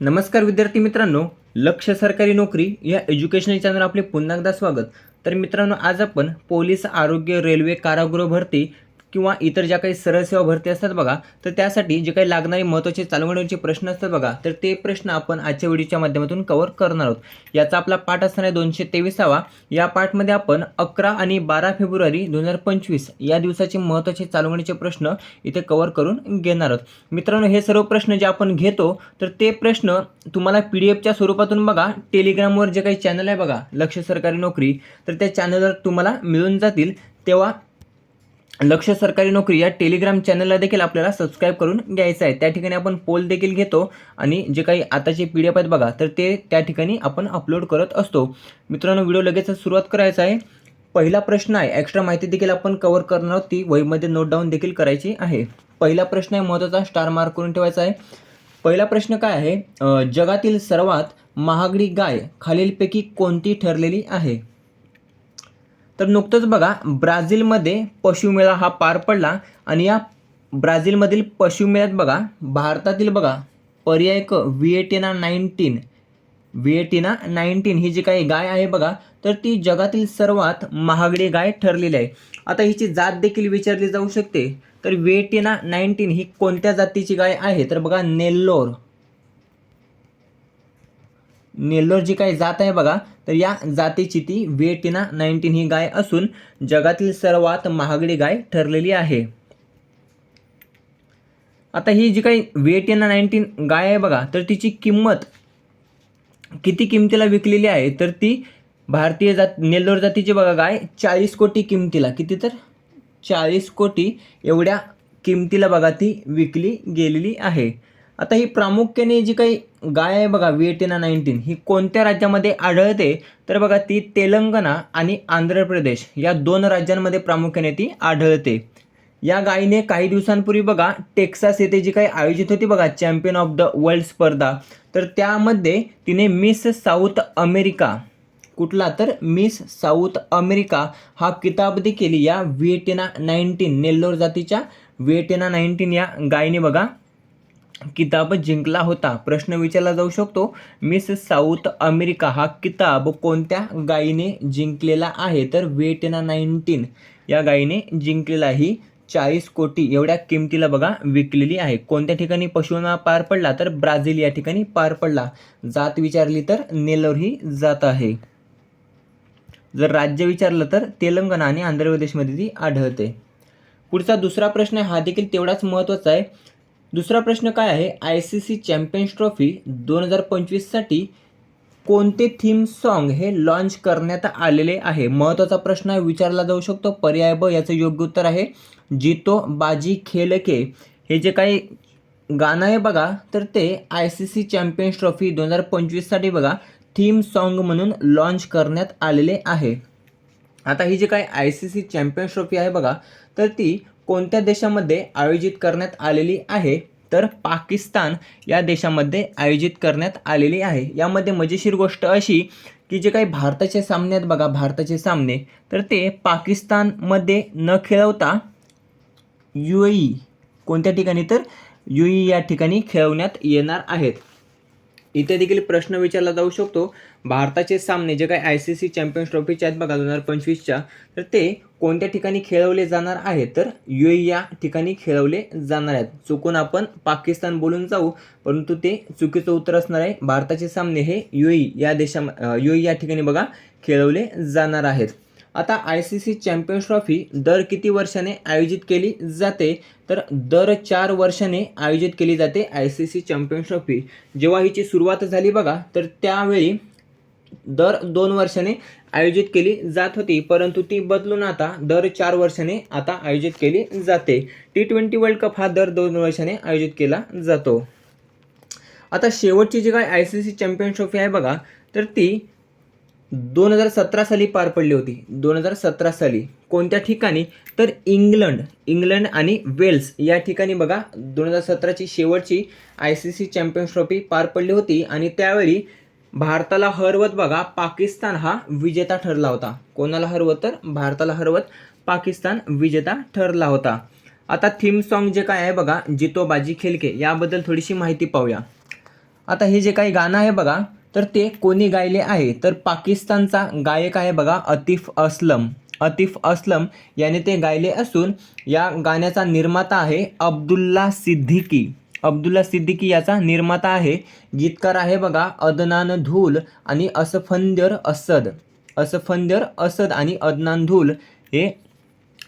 नमस्कार विद्यार्थी मित्रांनो लक्ष सरकारी नोकरी या एज्युकेशनल चॅनल आपले पुन्हा एकदा स्वागत. तर मित्रांनो आज आपण पोलीस आरोग्य रेल्वे कारागृह भरती किंवा इतर ज्या काही सरळ सेवा भरती असतात बघा तर त्यासाठी जे काही लागणारे महत्त्वाचे चालवण्याचे प्रश्न असतात बघा तर ते प्रश्न आपण आजच्या व्हिडिओच्या माध्यमातून कव्हर करणार आहोत. याचा आपला पाठ असणार आहे दोनशे तेविसावा. या पाठमध्ये आपण अकरा आणि बारा फेब्रुवारी दोन हजार पंचवीस या दिवसाचे महत्त्वाचे चालवण्याचे प्रश्न इथे कव्हर करून घेणार आहोत. मित्रांनो हे सर्व प्रश्न जे आपण घेतो तर ते प्रश्न तुम्हाला पी डी एफच्या स्वरूपातून बघा टेलिग्रामवर जे काही चॅनल आहे बघा लक्ष सरकारी नोकरी तर त्या चॅनलवर तुम्हाला मिळून जातील. तेव्हा लक्ष सरकारी नोकरी या टेलिग्राम चॅनलला देखील आपल्याला सबस्क्राईब करून घ्यायचं आहे. त्या ठिकाणी आपण पोल देखील घेतो आणि जे काही आताचे पी डी एफ आहेत बघा तर ते त्या ठिकाणी आपण अपलोड करत असतो. मित्रांनो व्हिडिओ लगेच सुरुवात करायचा आहे. पहिला प्रश्न आहे एक्स्ट्रा माहिती देखील आपण कव्हर करणार आहोत. ती वहीमध्ये नोट डाऊन देखील करायची आहे. पहिला प्रश्न आहे महत्त्वाचा स्टार मार्क करून ठेवायचा आहे. पहिला प्रश्न काय आहे? जगातील सर्वात महागडी गाय खालीलपैकी कोणती ठरलेली आहे? तर नुकतंच बघा ब्राझीलमध्ये पशुमेळा हा पार पडला आणि या ब्राझीलमधील पशुमेळ्यात बघा भारतातील बघा पर्याय क व्हिएटिना नाईन्टीन व्हिएटिना नाईन्टीन ही जी काही गाय आहे बघा तर ती जगातील सर्वात महागडी गाय ठरलेली आहे. आता हिची जात देखील विचारली जाऊ शकते. तर व्हिएटिना नाईन्टीन ही कोणत्या जातीची गाय आहे? तर बघा नेल्लोर. नेल्लोर जी काही जात आहे बघा तर या जातीची ती वेटिना नाईन्टीन ही गाय असून जगातील सर्वात महागडी गाय ठरलेली आहे. आता ही जी काही वेटिना नाईन्टीन गाय आहे बघा तर तिची किंमत किती किमतीला विकलेली आहे? तर ती भारतीय जात नेल्लोर जातीची बघा गाय चाळीस कोटी किमतीला. किती तर? चाळीस कोटी एवढ्या किमतीला बघा ती विकली गेलेली आहे. आता ही प्रामुख्याने जी काही गाय आहे बघा व्हिएटिना नाईन्टीन. ही कोणत्या राज्यामध्ये आढळते? तर बघा ती तेलंगणा आणि आंध्र प्रदेश या दोन राज्यांमध्ये प्रामुख्याने ती आढळते. या गायीने काही दिवसांपूर्वी बघा टेक्सास येथे जी काही आयोजित होती बघा चॅम्पियन ऑफ द वर्ल्ड स्पर्धा तर त्यामध्ये तिने मिस साऊथ अमेरिका कुठला तर मिस साऊथ अमेरिका हा किताब देखील या व्हिएटिना नाईन्टीन नेल्लोर जातीच्या व्हिएटिना नाईन्टीन या गायीने बघा किताब जिंकला होता. प्रश्न विचारला जाऊ शकतो मिस साऊथ अमेरिका हा किताब कोणत्या गायीने जिंकलेला आहे? तर वेटना नाईन्टीन या गायीने जिंकलेला ही चाळीस कोटी एवढ्या किमतीला बघा विकलेली आहे. कोणत्या ठिकाणी पशुना पार पडला? तर ब्राझील या ठिकाणी पार पडला. जात विचारली तर नेल्लोर ही जात आहे. जर राज्य विचारलं तर तेलंगणा आणि आंध्र प्रदेशमध्ये ती आढळते. पुढचा दुसरा प्रश्न आहे हा देखील तेवढाच महत्त्वाचा आहे. दुसरा प्रश्न काय आहे? I C C champions trophy दोन हजार पंचवीससाठी कोणते थीम सॉन्ग हे लॉन्च करण्यात आलेले आहे? महत्त्वाचा प्रश्न विचारला जाऊ शकतो. पर्याय ब याचं योग्य उत्तर आहे जितो बाजी खेल के हे जे काही गाणं आहे बघा तर ते I C C champions trophy दोन हजार पंचवीससाठी बघा थीम सॉन्ग म्हणून लॉन्च करण्यात आलेले आहे. आता ही जी काही I C C champions trophy आहे बघा तर ती कोणत्या देशामध्ये आयोजित करण्यात आलेली आहे? तर पाकिस्तान या देशामध्ये आयोजित करण्यात आलेली आहे. यामध्ये मजेशीर गोष्ट अशी की जे काही भारताचे सामने आहेत बघा भारताचे सामने. तर ते पाकिस्तानमध्ये न खेळवता यू ए कोणत्या ठिकाणी? तर यू या ठिकाणी खेळवण्यात येणार आहेत. इथे देखील प्रश्न विचारला जाऊ शकतो. भारताचे सामने जे काही आय सी सी चॅम्पियन्स ट्रॉफीचे आहेत बघा दोन हजार पंचवीसच्या तर ते कोणत्या ठिकाणी खेळवले जाणार आहेत? तर यु या ठिकाणी खेळवले जाणार आहेत. चुकून आपण पाकिस्तान बोलून जाऊ परंतु ते चुकीचं उत्तर असणार आहे. भारताचे सामने हे युई या देशा युई या ठिकाणी बघा खेळवले जाणार आहेत. आता I C C champions trophy दर किती वर्षाने आयोजित केली जाते? तर दर चार वर्षाने आयोजित केली जाते I C C champions trophy जेव्हा हिची सुरुवात झाली बघा तर त्यावेळी दर दोन वर्षाने आयोजित केली जात होती परंतु ती बदलून आता दर चार वर्षाने आता आयोजित केली जाते. टी ट्वेंटी वर्ल्ड कप हा दर दोन वर्षाने आयोजित केला जातो. आता शेवटची जी काय I C C champions trophy आहे बघा तर ती दोन हजार सतरा साली पार पडली होती. दोन हजार सतरा साली कोणत्या ठिकाणी? तर इंग्लंड इंग्लंड आणि वेल्स या ठिकाणी बघा दोन हजार सतराची शेवटची I C C champions trophy पार पडली होती आणि त्यावेळी भारताला हरवत बघा पाकिस्तान हा विजेता ठरला होता. कोणाला हरवत तर? भारताला हरवत पाकिस्तान विजेता ठरला होता. आता थीम सॉन्ग जे काय आहे बघा जितो बाजी खेलके याबद्दल थोडीशी माहिती पाहूया. आता हे जे काही गाणं आहे बघा तर ते कोणी गायले आहे? तर पाकिस्तानचा गायक आहे बघा अतिफ असलम. अतिफ असलम याने ते गायले असून या गाण्याचा निर्माता आहे अब्दुल्ला सिद्दीकी. अब्दुल्ला सिद्दीकी याचा निर्माता आहे. गीतकार आहे बघा अदनान धूल आणि असफंदर असद. असफंदर असद आणि अदनान धूल हे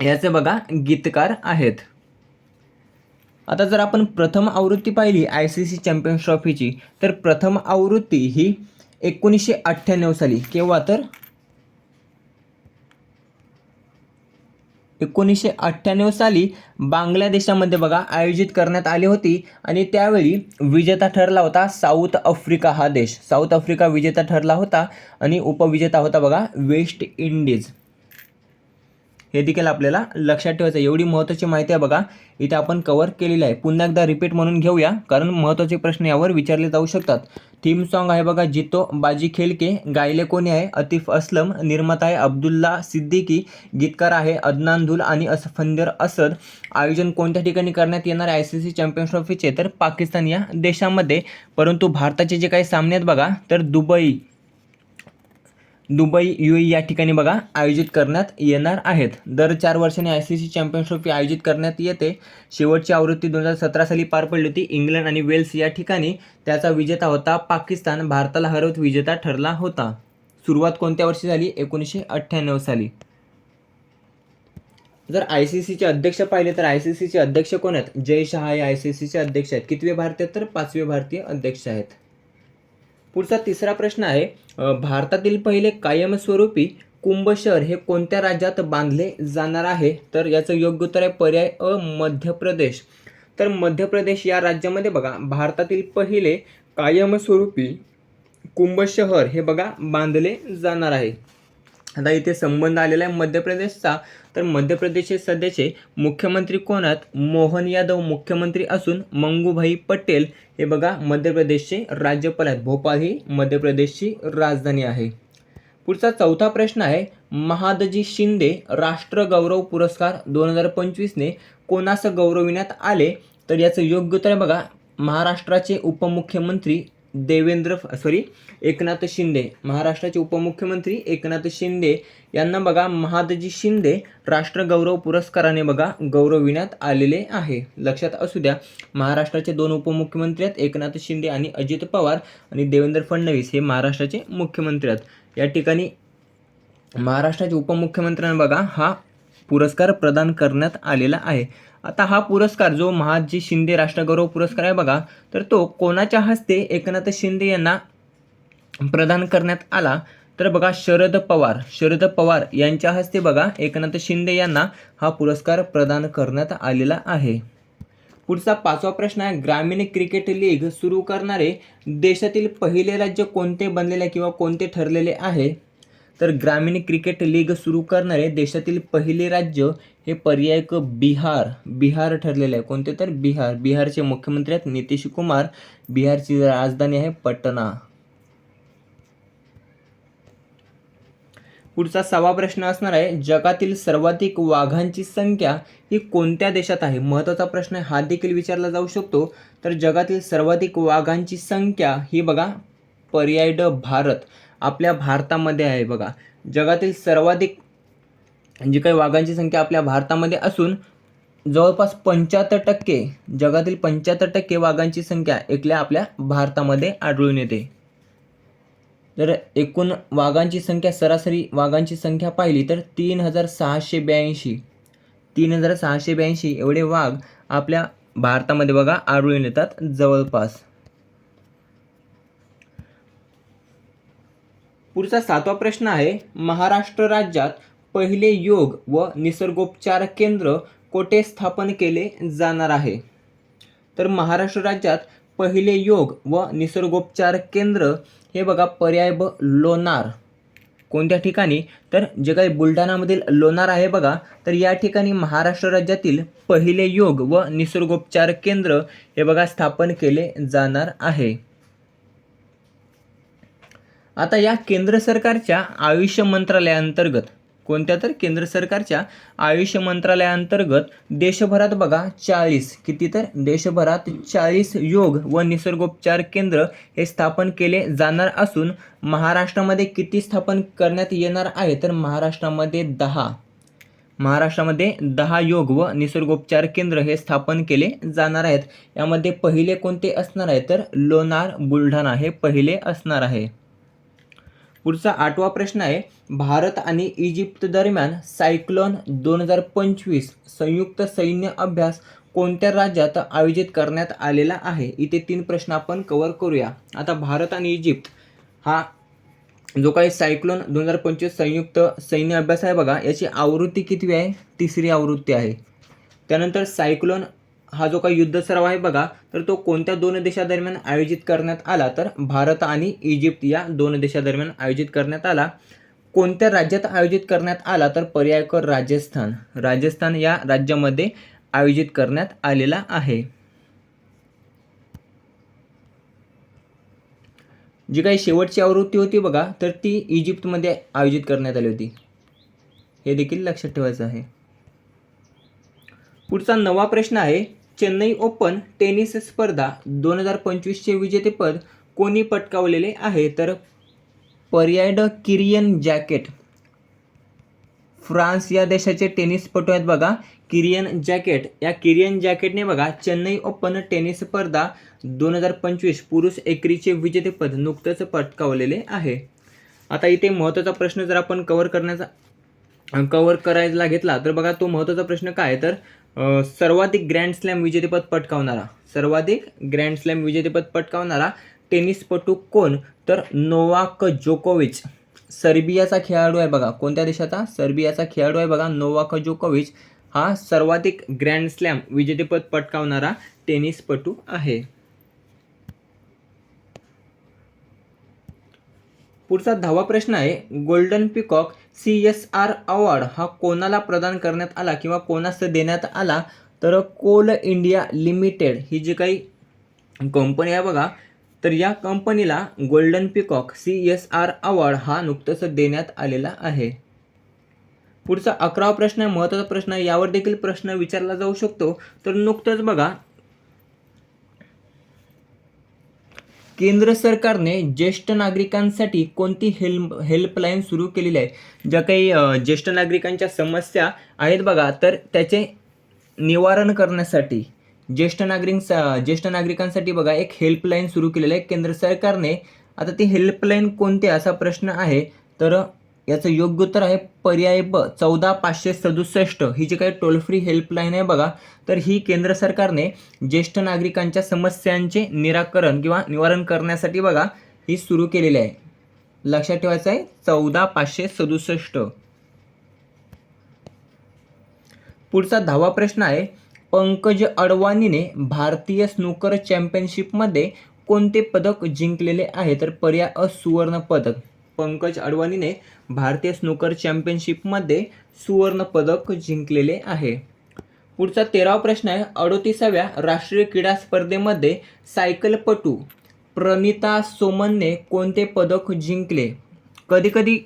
याचे बघा गीतकार आहेत. आता जर आपण प्रथम आवृत्ती पाहिली आय सी सी चॅम्पियन्स ट्रॉफीची तर प्रथम आवृत्ती ही एकोणीसशे अठ्ठ्याण्णव साली केव्हा तर? एकोणीसशे अठ्ठ्याण्णव साली बांगलादेशामध्ये बघा आयोजित करण्यात आली होती आणि त्यावेळी विजेता ठरला होता साऊथ आफ्रिका हा देश. साऊथ आफ्रिका विजेता ठरला होता आणि उपविजेता होता बघा वेस्ट इंडिज. हे देखील आपल्याला लक्षात ठेवायचं आहे. एवढी महत्त्वाची माहिती आहे बघा. इथे आपण कवर केलेली आहे. पुन्हा एकदा रिपीट म्हणून घेऊया कारण महत्त्वाचे प्रश्न यावर विचारले जाऊ शकतात. थीम सॉन्ग आहे बघा जितो बाजी खेलके गायले कोणी आहे? अतिफ असलम निर्माता आहे अब्दुल्ला सिद्दीकी गीतकार आहे अदनान धुल आणि असफंदर असद. आयोजन कोणत्या ठिकाणी करण्यात येणार आहे? आय सी सी चॅम्पियन्स ट्रॉफीचे तर पाकिस्तान या देशामध्ये. परंतु भारताचे जे काही सामने आहेत बघा तर दुबई. दुबई यू या ठिकाणी बघा आयोजित करण्यात येणार आहेत. दर चार वर्षांनी I C C champions trophy आयोजित करण्यात येते. शेवटची आवृत्ती दोन हजार सतरा साली पार पडली होती. इंग्लंड आणि वेल्स या ठिकाणी त्याचा विजेता होता. पाकिस्तान भारताला हरवत विजेता ठरला होता. सुरुवात कोणत्या वर्षी झाली? एकोणीसशे अठ्ठ्याण्णव साली. जर आय सी सीचे अध्यक्ष पाहिले तर आय सी सीचे अध्यक्ष कोण आहेत? जय शहा हे आय सी सीचे अध्यक्ष आहेत. कितवे भारतीय? तर पाचवे भारतीय अध्यक्ष आहेत. पुढचा तिसरा प्रश्न आहे भारतातील पहिले कायमस्वरूपी कुंभ शहर हे कोणत्या राज्यात बांधले जाणार आहे? तर याचं योग्य उत्तर आहे पर्याय अ मध्य प्रदेश तर मध्य प्रदेश या राज्यामध्ये बघा भारतातील पहिले कायमस्वरूपी कुंभ शहर हे बघा बांधले जाणार आहे. आता इथे संबंध आलेला आहे मध्य प्रदेशचा तर मध्य प्रदेशचे सध्याचे मुख्यमंत्री कोण आहेत? मोहन यादव मुख्यमंत्री असून मंगूभाई पटेल हे बघा मध्य प्रदेशचे राज्यपाल आहेत. भोपाळ ही मध्य प्रदेशची राजधानी आहे. पुढचा चौथा प्रश्न आहे महादजी शिंदे राष्ट्रगौरव पुरस्कार दोन हजार पंचवीसने कोणास गौरविण्यात आले? तर याचं योग्य उत्तर आहे बघा महाराष्ट्राचे उपमुख्यमंत्री देवेंद्र सॉरी एकनाथ शिंदे महाराष्ट्राचे उपमुख्यमंत्री एकनाथ शिंदे यांना बघा महादजी शिंदे राष्ट्रगौरव पुरस्काराने बघा गौरविण्यात आलेले आहे. लक्षात असू द्या महाराष्ट्राचे दोन उपमुख्यमंत्री आहेत एकनाथ शिंदे आणि अजित पवार आणि देवेंद्र फडणवीस हे महाराष्ट्राचे मुख्यमंत्री आहेत. या ठिकाणी महाराष्ट्राचे उपमुख्यमंत्र्यांना बघा हा पुरस्कार प्रदान करण्यात आलेला आहे. आता हा पुरस्कार जो महाजी शिंदे राष्ट्रगौरव पुरस्कार आहे बघा तर तो कोणाच्या हस्ते एकनाथ शिंदे यांना प्रदान करण्यात आला? तर बघा शरद पवार शरद पवार यांच्या हस्ते बघा एकनाथ शिंदे यांना हा पुरस्कार प्रदान करण्यात आलेला आहे. पुढचा पाचवा प्रश्न आहे ग्रामीण क्रिकेट लीग सुरू करणारे देशातील पहिले राज्य कोणते बनलेले किंवा कोणते ठरलेले आहे? तर ग्रामीण क्रिकेट लीग सुरू करणारे देशातील पहिले राज्य हे पर्यायक बिहार बिहार ठरलेले आहे. कोणते तर? बिहार. बिहारचे मुख्यमंत्री आहेत नितीश कुमार. बिहारची राजधानी आहे पटना. पुढचा सहावा प्रश्न असणार आहे जगातील सर्वाधिक वाघांची संख्या ही कोणत्या देशात आहे? महत्त्वाचा प्रश्न आहे हा देखील विचारला जाऊ शकतो. तर जगातील सर्वाधिक वाघांची संख्या ही बघा पर्याय ड भारत. आपल्या भारतामध्ये आहे बघा. जगातील सर्वाधिक जी काही वाघांची संख्या आपल्या भारतामध्ये असून जवळपास पंच्याहत्तर टक्के जगातील पंच्याहत्तर टक्के वाघांची संख्या एकल्या आपल्या भारतामध्ये आढळून येते. तर एकूण वाघांची संख्या सरासरी वाघांची संख्या पाहिली तर तीन हजार सहाशे ब्याऐंशी. तीन हजार सहाशे ब्याऐंशी एवढे वाघ आपल्या भारतामध्ये बघा आढळून येतात जवळपास. पुढचा सातवा प्रश्न आहे महाराष्ट्र राज्यात पहिले योग व निसर्गोपचार केंद्र कोठे स्थापन केले जाणार आहे? तर महाराष्ट्र राज्यात पहिले योग व निसर्गोपचार केंद्र हे बघा पर्याय ब लोणार. कोणत्या ठिकाणी? तर जे काही बुलढाणामधील लोणार आहे बघा तर या ठिकाणी महाराष्ट्र राज्यातील पहिले योग व निसर्गोपचार केंद्र हे बघा स्थापन केले जाणार आहे. आता या केंद्र सरकारच्या आयुष्य मंत्रालयाअंतर्गत कोणत्या तर? केंद्र सरकारच्या आयुष्य मंत्रालयाअंतर्गत देशभरात बघा चाळीस किती तर? देशभरात चाळीस योग व निसर्गोपचार केंद्र हे स्थापन केले जाणार असून महाराष्ट्रामध्ये किती स्थापन करण्यात येणार आहे? तर महाराष्ट्रामध्ये दहा. महाराष्ट्रामध्ये दहा योग व निसर्गोपचार केंद्र हे स्थापन केले जाणार आहेत. यामध्ये पहिले कोणते असणार आहे? तर लोणार बुलढाणा हे पहिले असणार आहे. पुढचा आठवा प्रश्न आहे भारत आणि इजिप्त दरम्यान सायक्लोन दोन हजार पंचवीस संयुक्त सैन्य अभ्यास कोणत्या राज्यात आयोजित करण्यात आलेला आहे? इथे तीन प्रश्न आपण कव्हर करूया. आता भारत आणि इजिप्त हा जो काही सायक्लोन दोन हजार पंचवीस संयुक्त सैन्य अभ्यास आहे बघा याची आवृत्ती कितवी आहे? तिसरी आवृत्ती आहे. त्यानंतर सायक्लोन हा जो काही युद्ध सराव आहे बघा तर तो कोणत्या दोन देशादरम्यान आयोजित करण्यात आला? तर भारत आणि इजिप्त या दोन देशादरम्यान आयोजित करण्यात आला. कोणत्या राज्यात आयोजित करण्यात आला? तर पर्याय कर राजस्थान. राजस्थान या राज्यामध्ये आयोजित करण्यात आलेला आहे. जी काही शेवटची आवृत्ती होती बघा तर ती इजिप्तमध्ये आयोजित करण्यात आली होती. हे देखील लक्षात ठेवायचं आहे. पुढचा नवा प्रश्न आहे चेन्नई ओपन टेनिस स्पर्धा दोन हजार पंचवीसचे विजेतेपद कोणी पटकावलेले आहे? तर पर्याय ड किरियन जॅकेट. फ्रान्स या देशाचे टेनिसपटू आहेत बघा. Kyrian Jacquet. या किरियन जॅकेटने बघा चेन्नई ओपन टेनिस स्पर्धा दोन हजार पंचवीस पुरुष एकरीचे विजेतेपद नुकतंच पटकावलेले आहे. आता इथे महत्त्वाचा प्रश्न जर आपण कव्हर करण्याचा कव्हर करायला घेतला तर बघा तो महत्त्वाचा प्रश्न काय आहे? तर सर्वाधिक ग्रँड स्लॅम विजेतेपद पटकावणारा. सर्वाधिक ग्रँड स्लॅम विजेतेपद पटकावणारा टेनिसपटू कोण? तर नोवाक जोकोविच. सर्बियाचा खेळाडू आहे बघा. कोणत्या देशाचा? सर्बियाचा खेळाडू आहे बघा नोवाक जोकोविच. हा सर्वाधिक ग्रँड स्लॅम विजेतेपद पटकावणारा टेनिसपटू आहे. पुढचा दहावा प्रश्न आहे. Golden peacock C S R award हा कोणाला प्रदान करण्यात आला किंवा कोणास देण्यात आला तर कोल इंडिया लिमिटेड ही जी काही कंपनी आहे बघा तर या कंपनीला golden peacock C S R award हा नुकतंच देण्यात आलेला आहे. पुढचा अकरावा प्रश्न आहे महत्त्वाचा प्रश्न यावर देखील प्रश्न विचारला जाऊ शकतो. तर नुकतंच बघा केंद्र सरकारने ज्येष्ठ नागरिकांसाठी कोणती हेल्प हेल्पलाईन सुरू केलेली आहे? ज्या काही ज्येष्ठ नागरिकांच्या समस्या आहेत बघा तर त्याचे निवारण करण्यासाठी ज्येष्ठ नागरिक ज्येष्ठ नागरिकांसाठी बघा एक हेल्पलाईन सुरू केलेली आहे केंद्र सरकारने. आता ती हेल्पलाईन कोणती असा प्रश्न आहे तर याचं योग्य उत्तर आहे पर्याय ब चौदा पाचशे सदुसष्ट. ही जी काही टोल फ्री हेल्पलाईन आहे बघा तर ही केंद्र सरकारने ज्येष्ठ नागरिकांच्या समस्यांचे निराकरण किंवा निवारण करण्यासाठी बघा ही सुरू केलेली आहे. लक्षात ठेवायचं आहे चौदा पाचशे सदुसष्ट. पुढचा दहावा प्रश्न आहे पंकज अडवाणीने भारतीय स्नूकर चॅम्पियनशिपमध्ये कोणते पदक जिंकलेले आहे? तर पर्याय अ सुवर्ण पदक. पंकज अडवाणीने भारतीय स्नूकर चॅम्पियनशिपमध्ये सुवर्णपदक जिंकलेले आहे. पुढचा तेरावा प्रश्न आहे अडोतीसाव्या राष्ट्रीय क्रीडा स्पर्धेमध्ये सायकलपटू प्रणिता सोमनने कोणते पदक जिंकले? कधीकधी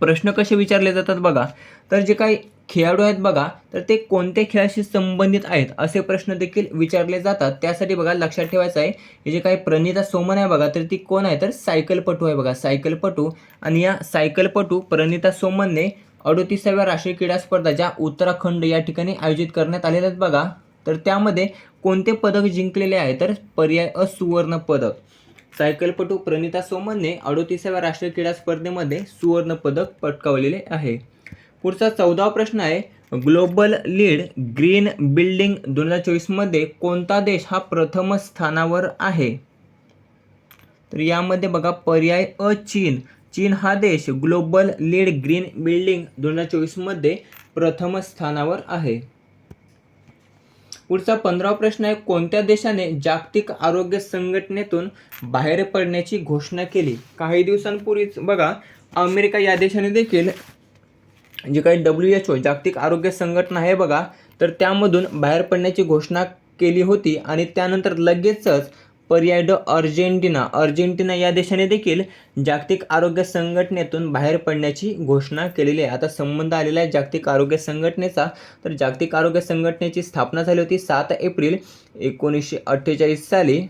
प्रश्न कसे विचारले जातात बघा. तर जे काही खेळाडू आहेत बघा तर ते कोणत्या खेळाशी संबंधित आहेत असे प्रश्न देखील विचारले जातात. त्यासाठी बघा लक्षात ठेवायचं आहे हे जे काही प्रणिता सोमन आहे बघा तर ती कोण आहे? तर सायकलपटू आहे बघा सायकलपटू. आणि या सायकलपटू प्रणिता सोमनने अडोतीसाव्या राष्ट्रीय क्रीडा स्पर्धा ज्या उत्तराखंड या ठिकाणी आयोजित करण्यात आलेल्या आहेत बघा तर त्यामध्ये कोणते पदक जिंकलेले आहे? तर पर्याय अ सुवर्ण पदक. सायकलपटू प्रणिता सोमनने अडोतीसाव्या राष्ट्रीय क्रीडा स्पर्धेमध्ये सुवर्ण पदक पटकावलेले आहे. पुढचा चौदावा प्रश्न आहे ग्लोबल लीड ग्रीन बिल्डिंग दोन हजार चोवीसमध्ये कोणता देश हा प्रथम स्थानावर आहे? तर यामध्ये बघा पर्याय अ चीन. चीन हा देश ग्लोबल लीड ग्रीन बिल्डिंग दोन हजार चोवीसमध्ये प्रथम स्थानावर आहे. पुढचा पंधरावा प्रश्न आहे कोणत्या देशाने जागतिक आरोग्य संघटनेतून बाहेर पडण्याची घोषणा केली? काही दिवसांपूर्वीच बघा अमेरिका या देशाने देखील जे काही डब्ल्यू एच ओ जागतिक आरोग्य संघटना आहे बघा तर त्यामधून बाहेर पडण्याची घोषणा केली होती आणि त्यानंतर लगेचच पर्याय ड अर्जेंटिना अर्जेंटिना या देशाने देखील जागतिक आरोग्य संघटनेतून बाहेर पडण्याची घोषणा केलेली आहे. आता संबंध आलेला आहे जागतिक आरोग्य संघटनेचा. तर जागतिक आरोग्य संघटनेची स्थापना झाली होती सात एप्रिल एकोणीसशे अठ्ठेचाळीस साली.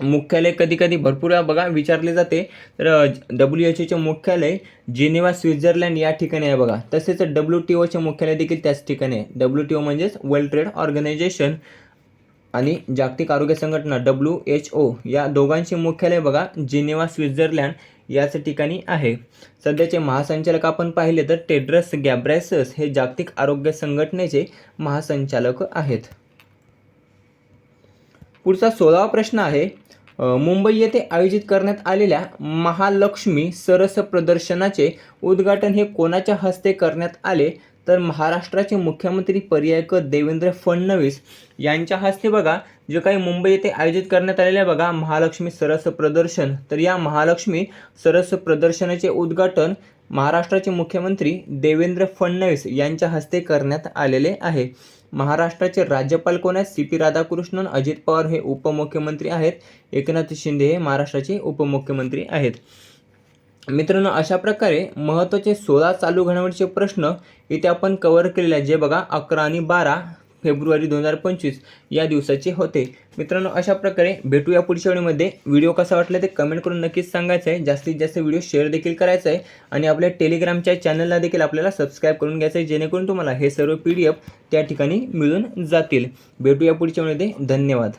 मुख्यालय कधी कधी भरपूर वेळा बघा विचारले जाते. तर डब्ल्यू एच ओचे मुख्यालय जिनेवा स्वित्झर्लंड या ठिकाणी आहे बघा. तसेच डब्ल्यू टी ओचे मुख्यालय देखील त्याच ठिकाणी आहे. डब्ल्यू टी ओ म्हणजेच वर्ल्ड ट्रेड ऑर्गनायझेशन आणि जागतिक आरोग्य संघटना डब्ल्यू एच ओ या दोघांचे मुख्यालय बघा जिनेवा स्वित्झर्लंड याच ठिकाणी आहे. सध्याचे महासंचालक आपण पाहिले तर टेड्रस गॅब्रॅसस हे जागतिक आरोग्य संघटनेचे महासंचालक आहेत. पुढचा सोळावा प्रश्न आहे मुंबई येथे आयोजित करण्यात आलेल्या महालक्ष्मी सरस प्रदर्शनाचे उद्घाटन हे कोणाच्या हस्ते करण्यात आले? तर महाराष्ट्राचे मुख्यमंत्री पर्यायकर देवेंद्र फडणवीस यांच्या हस्ते बघा. जे काही मुंबई येथे आयोजित करण्यात आलेले बघा महालक्ष्मी सरस प्रदर्शन. तर या महालक्ष्मी सरस प्रदर्शनाचे उद्घाटन महाराष्ट्राचे मुख्यमंत्री देवेंद्र फडणवीस यांच्या हस्ते करण्यात आलेले आहे. महाराष्ट्राचे राज्यपाल कोण आहेत? सी पी राधाकृष्णन अजित पवार हे उपमुख्यमंत्री आहेत. एकनाथ शिंदे हे महाराष्ट्राचे उपमुख्यमंत्री आहेत. मित्रांनो अशा प्रकारे महत्त्वाचे सोळा चालू घडामोडीचे प्रश्न इथे आपण कव्हर केलेले आहेत. जे बघा अकरा आणि बारा फेब्रुवारी दोन हजार पंचवीस या दिवसाचे होते. मित्रांनो अशा प्रकारे भेटूया पुढच्या वेळेमध्ये व्हिडिओ कसा वाटला ते कमेंट करून नक्कीच सांगायचं आहे. जास्तीत जास्त व्हिडिओ शेअर देखील करायचा आहे आणि आपल्या टेलिग्रामच्या चॅनलला देखील आपल्याला सबस्क्राईब करून घ्यायचं आहे जेणेकरून तुम्हाला हे सर्व पी डी एफ त्या ठिकाणी मिळून जातील. भेटूया पुढच्या वेळेमध्ये धन्यवाद.